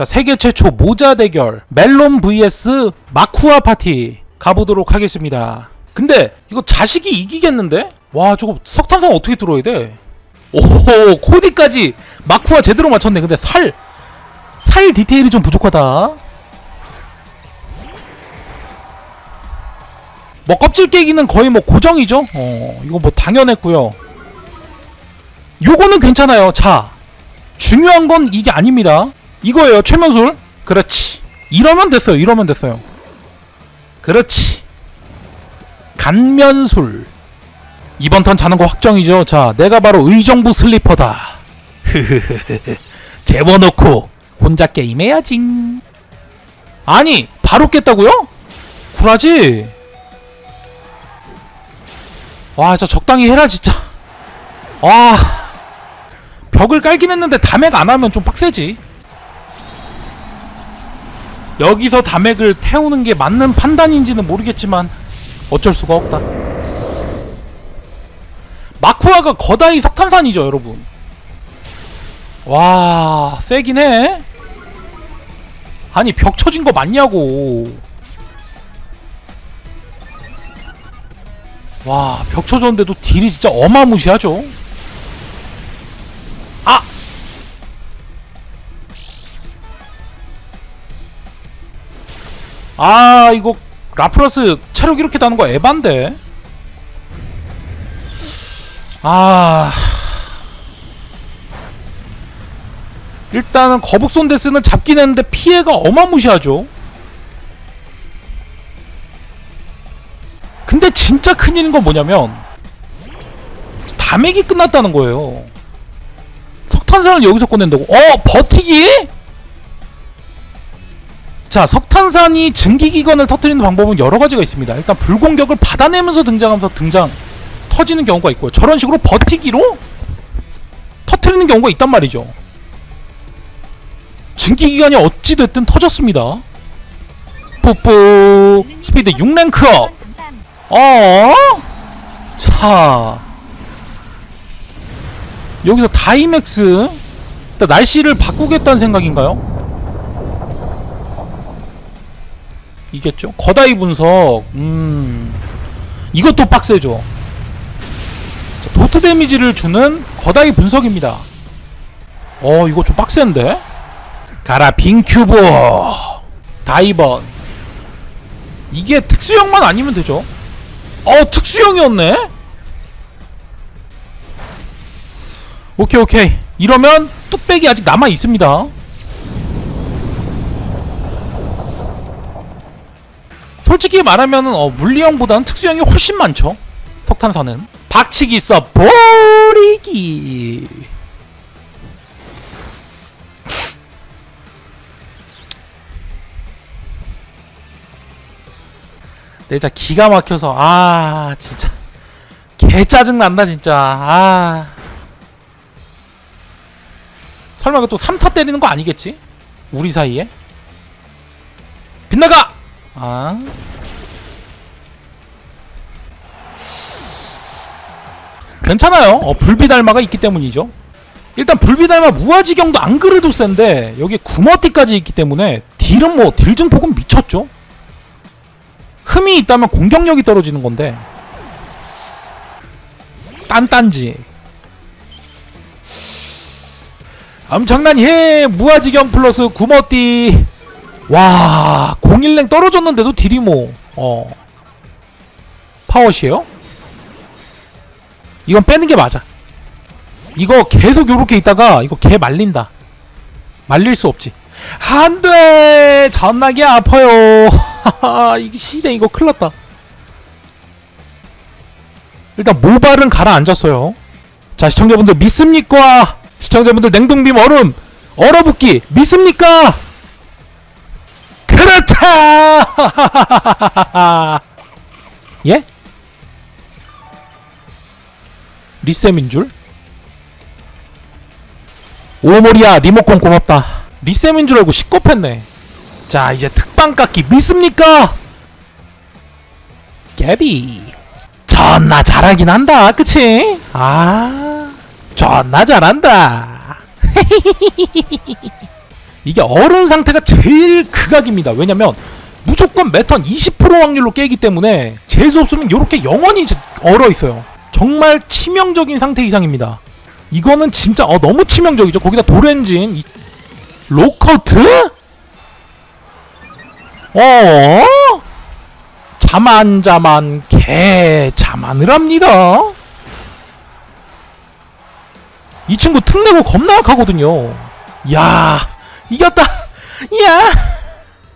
자, 세계 최초 모자 대결 멜론 vs 마쿠아 파티 가보도록 하겠습니다. 근데 이거 자식이 이기겠는데? 와, 저거 석탄상 어떻게 뚫어야 돼? 오, 코디까지 마쿠아 제대로 맞췄네. 근데 살, 살 디테일이 좀 부족하다. 뭐 껍질 깨기는 거의 뭐 고정이죠. 어, 이거 뭐 당연했고요. 요거는 괜찮아요. 자, 중요한 건 이게 아닙니다. 이거예요. 최면술. 그렇지. 이러면 됐어요. 이러면 됐어요. 그렇지. 간면술. 이번 턴 자는 거 확정이죠. 자, 내가 바로 의정부 슬리퍼다. 흐흐흐흐. 재워놓고 혼자 게임해야지. 아니, 바로 깼다고요? 쿨하지? 와, 저 적당히 해라 진짜. 와, 벽을 깔긴 했는데 담액 안 하면 좀 빡세지. 여기서 담액을 태우는 게 맞는 판단인지는 모르겠지만 어쩔 수가 없다. 마쿠아가 거다이 석탄산이죠, 여러분. 와, 세긴 해. 아니, 벽 쳐진 거 맞냐고. 와, 벽 쳐졌는데도 딜이 진짜 어마무시하죠. 아, 이거 라프라스 체력 이렇게 다는 거 에반데. 아. 일단은 거북손 데스는 잡긴 했는데 피해가 어마무시하죠. 근데 진짜 큰일인 건 뭐냐면 담액이 끝났다는 거예요. 석탄산을 여기서 꺼낸다고? 어 버티기? 자 석탄산이 증기기관을 터뜨리는 방법은 여러 가지가 있습니다. 일단 불공격을 받아내면서 등장하면서 등장 터지는 경우가 있고요. 저런 식으로 버티기로 터뜨리는 경우가 있단 말이죠. 증기기관이 어찌 됐든 터졌습니다. 뿌뿌 스피드 6랭크업 어? 자 여기서 다이맥스 날씨를 바꾸겠다는 생각인가요? 이겠죠? 거다이 분석. 음. 이것도 빡세죠. 자, 도트 데미지를 주는 거다이 분석입니다. 어 이거 좀 빡센데? 가라 빙큐브. 다이번. 이게 특수형만 아니면 되죠? 어 특수형이었네? 오케이 오케이. 이러면 뚝배기 아직 남아 있습니다 솔직히 말하면 어, 물리형보다는 특수형이 훨씬 많죠. 석탄산은 박치기 써 버리기. 내자 기가 막혀서 아 진짜. 개 짜증 난다 진짜. 아. 설마 또 3타 때리는 거 아니겠지? 우리 사이에? 빗나가 아. 괜찮아요. 어, 불비달마가 있기 때문이죠. 일단 불비달마 무아지경도 안 그래도 센데 여기 구머티까지 있기 때문에 딜은 뭐 딜 증폭은 미쳤죠. 흠이 있다면 공격력이 떨어지는 건데. 딴딴지. 엄청난 해 무아지경 플러스 구머띠 와 01랭 떨어졌는데도 딜이 뭐어. 파워시에요? 이건 빼는 게 맞아. 이거 계속 요렇게 있다가 이거 개 말린다. 말릴 수 없지. 안돼 전나게 아파요. 이게 시대 이거 큰일났다. 일단 모발은 가라앉았어요. 자 시청자분들 믿습니까? 시청자분들 냉동빔 얼음 얼어붙기 믿습니까 그렇다 예? 리셈인 줄? 오모리야 리모컨 고맙다 리셈인 줄 알고 시겁했네 자 이제 특방 깎기 믿습니까? 깨비 존나 잘하긴 한다 그치? 아 존나 잘한다 이게 얼음 상태가 제일 극악입니다. 왜냐면 무조건 매턴 20% 확률로 깨기 때문에 재수 없으면 이렇게 영원히 자- 얼어 있어요. 정말 치명적인 상태 이상입니다. 이거는 진짜 어, 너무 치명적이죠. 거기다 도렌진, 이- 로커트? 어? 자만 자만 개 자만을 합니다. 이 친구 특내고 겁나 약하거든요. 야 이겼다. 야